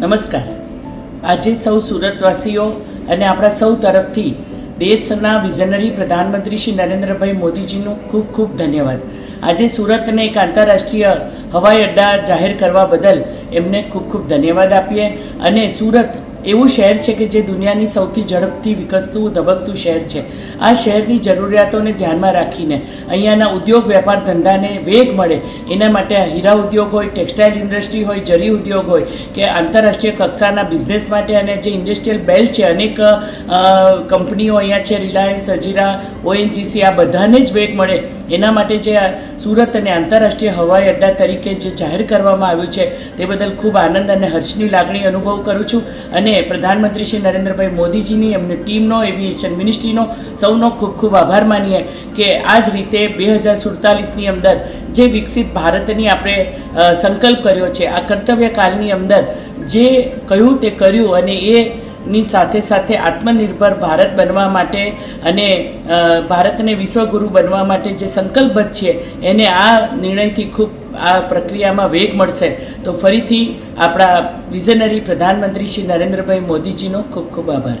નમસ્કાર. આજે સૌ સુરતવાસીઓ અને આપણા સૌ તરફથી દેશના વિઝનરી પ્રધાનમંત્રી શ્રી નરેન્દ્રભાઈ મોદીજીનું ખૂબ ખૂબ ધન્યવાદ. આજે સુરતને એક આંતરરાષ્ટ્રીય હવાઈ અડ્ડા જાહેર કરવા બદલ એમને ખૂબ ખૂબ ધન્યવાદ આપીએ અને સુરત એવું શહેર છે કે જે દુનિયાની સૌથી ઝડપથી વિકસતું, ધબકતું શહેર છે. આ શહેરની જરૂરિયાતોને ધ્યાનમાં રાખીને અહીંયાના ઉદ્યોગ, વેપાર ધંધાને વેગ મળે. એના માટે હીરા ઉદ્યોગ હોય, ટેક્સટાઇલ ઇન્ડસ્ટ્રી હોય, જરી ઉદ્યોગ હોય કે આંતરરાષ્ટ્રીય કક્ષાના બિઝનેસ માટે અને જે ઇન્ડસ્ટ્રીયલ બેલ્ટ છે, અનેક કંપનીઓ અહીંયા છે, રિલાયન્સ, અજીરા, ઓએનજીસી, આ બધાને જ વેગ મળે. એના માટે જે સુરત અને આંતરરાષ્ટ્રીય હવાઈ અડ્ડા તરીકે જે જાહેર કરવામાં આવ્યું છે, તે બદલ ખૂબ આનંદ અને હર્ષની લાગણી અનુભવ કરું છું. અને પ્રધાનમંત્રી શ્રી નરેન્દ્રભાઈ મોદીજીની એમની ટીમનો, એવિએશન મિનિસ્ટ્રીનો સૌનો ખૂબ ખૂબ આભાર માનીએ કે આ જ રીતે બે હજાર સુડતાલીસની અંદર જે વિકસિત ભારતની આપણે સંકલ્પ કર્યો છે, આ કર્તવ્ય કાળની અંદર જે કહ્યું તે કર્યું અને એ ની સાથે સાથે આત્મનિર્ભર ભારત બનવા માટે અને ભારતને વિશ્વગુરુ બનવા માટે જે સંકલ્પબદ્ધ છે, એને આ નિર્ણયથી ખૂબ આ પ્રક્રિયામાં વેગ મળશે, તો ફરીથી આપણા વિઝનરી પ્રધાનમંત્રી શ્રી નરેન્દ્રભાઈ મોદીજીનો ખૂબ ખૂબ આભાર.